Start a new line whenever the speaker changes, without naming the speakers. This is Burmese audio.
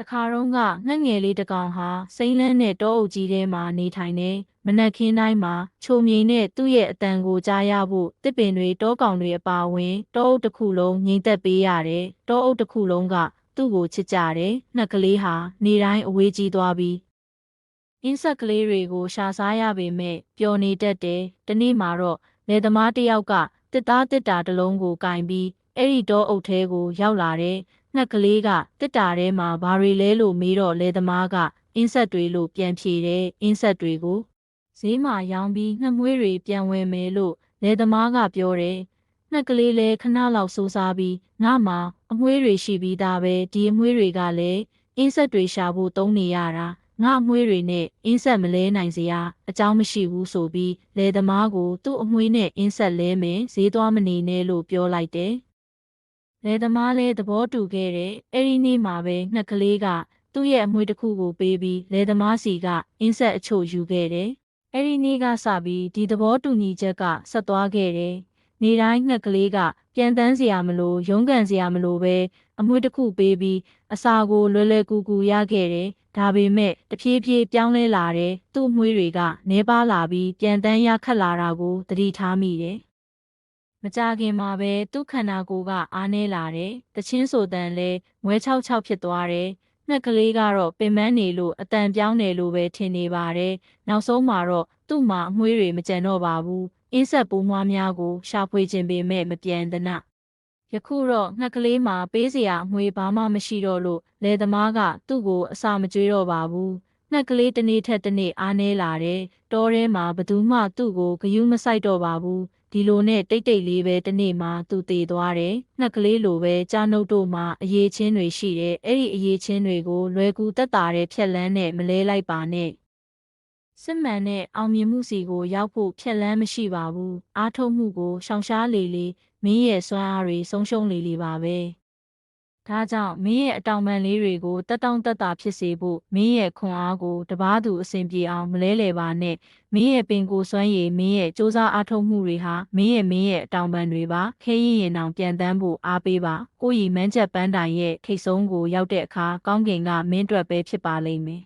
တခါတော့ကငှက်ငယ်လေးတစ်ကောင်ဟာစိမ့်လန်းတဲ့တောအုပ်ကြီးထဲမှာနေထိုင်နေမနက်ခင်းတိုင်းမှာချိုမြိန်နဲ့သူ့ရဲ့အတန်ကိုကြားရဖို့တစ်ပင်တွေတောကောင်တွေအပါအဝင်တောအုပ်တစ်ခုလုံးငြိမ်သက်ပေးရတယ်တောအုပ်တစ်ခုလုံးကသူ့ကိုချစ်ကြတယ်ငှက်ကလေးဟာနေတိုင်းအဝေးကြီးသွားပြီးအင်းဆက်ကလေးတွေကိုရှာစားရပေမဲ့ပျော်နေတတ်တယ်တနေ့မှာတော့လယ်သမားတစ်ယောက်ကတစ်သားတစ်တာတစ်လုံးကိုကင်ပြီးအဲ့ဒီတောအုပ်ထဲကိုရောက်လာတယ် ငှက်ကလေးကတစ်တာထဲမှာဘာတွေလဲလို့မေးတော့လယ်သမားကအင်းဆက်တွေလို့ပြန်ဖြေတယ်အင်းဆက်တွေကိုဈေးမှာရောင်းပြီးငှက်မွေးတွေပြန်ဝယ်မယ်လို့လယ်သမားကပြောတယ်ငှက်ကလေးလည်းခဏလောက်စိုးစားပြီးငါမှအမွေးတွေရှိပြီးသားပဲဒီအမွေးတွေကလည်းအင်းဆက်တွေရှာဖို့တုံးနေရတာငါအမွေးတွေနဲ့အင်းဆက်မလဲနိုင်စရာအကြောင်းမရှိဘူးဆိုပြီးလယ်သမားကိုသူ့အမွေးနဲ့အင်းဆက်လဲမယ်ဈေးသွားမနေနဲ့လို့ပြောလိုက်တယ် လယ်သမားလည်းသဘောတူခဲ့တယ်အဲ့ဒီနေ့မှာပဲငှက်ကလေးကသူ့ရဲ့အမွေတစ်ခုကိုပေးပြီးလယ်သမားစီကအင်းဆက်အချို့ယူခဲ့တယ်အဲ့ဒီနေ့ကစပြီးဒီသဘောတူညီချက်ကဆက်သွားခဲ့တယ်နေတိုင်းငှက်ကလေးကပြန်တန်းစရာမလိုရုန်းကန်စရာမလိုပဲအမွေတစ်ခုပေးပြီးအစာကိုလွယ်လွယ်ကူကူရခဲ့တယ်ဒါပေမဲ့တဖြည်းဖြည်းပြောင်းလဲလာတဲ့သူ့အမွေတွေကနေပါလာပြီးပြန်တန်းရခတ်လာတာကိုသတိထားမိတယ် မကြခင်မှာပဲသူ့ခန္ဓာကိုယ်ကအားနည်းလာတယ်တချင်းဆိုတန်လဲမွဲ၆၆ဖြစ်သွားတယ်ငှက်ကလေးကတော့ပင်မနေလို့အတန်ပြောင်းနေလို့ပဲထင်နေပါတယ်နောက်ဆုံးမှာတော့သူ့မှာအမွေတွေမကြံတော့ပါဘူးအင်းဆက်ပိုးမွားများကိုရှာဖွေခြင်းပေမဲ့မပြန်သနာယခုတော့ငှက်ကလေးမှာပေးစရာအမွေဘာမှမရှိတော့လို့လယ်သမားကသူ့ကိုအစာမကျွေးတော့ပါဘူး ငှက်ကလေးတစ်နေ့ထက်တစ်နေ့အားနည်းလာတယ်တောထဲမှာဘသူမှသူ့ကိုဂယုမဆိုင်တော့ပါဘူးဒီလိုနဲ့တိတ်တိတ်လေးပဲတစ်နေ့မှသူတည်သွားတယ်ငှက်ကလေးလိုပဲကြားနှုတ်တို့မှာအရေးချင်းတွေရှိတယ်အဲ့ဒီအရေးချင်းတွေကိုလွယ်ကူတက်တာတဲ့ဖြက်လန်းနဲ့မလဲလိုက်ပါနဲ့စစ်မှန်တဲ့အောင်မြင်မှုစီကိုရောက်ဖို့ဖြက်လန်းမရှိပါဘူးအားထုတ်မှုကိုရှောင်ရှားလေလေမင်းရဲ့စွမ်းအားတွေဆုံးရှုံးလေလေပါပဲ ဒါကြောင့်မင်းရဲ့အတောင်ပံလေးတွေကိုတက်တောင့်တက်တာဖြစ်စေဖို့မင်းရဲ့ခွန်အားကိုတပားသူအစဉ်ပြေအောင်မလဲလေပါနဲ့မင်းရဲ့ပင်ကိုယ်စွမ်းရည်မင်းရဲ့စ조사အားထုတ်မှုတွေဟာမင်းရဲ့မင်းရဲ့အတောင်ပံတွေပါခဲရင်ရင်အောင်ပြန်တန်းဖို့အားပေးပါကိုရီမန်းချက်ပန်းတိုင်ရဲ့ထိတ်ဆုံးကိုရောက်တဲ့အခါကောင်းကင်ကမင်းအတွက်ပဲဖြစ်ပါလိမ့်မယ်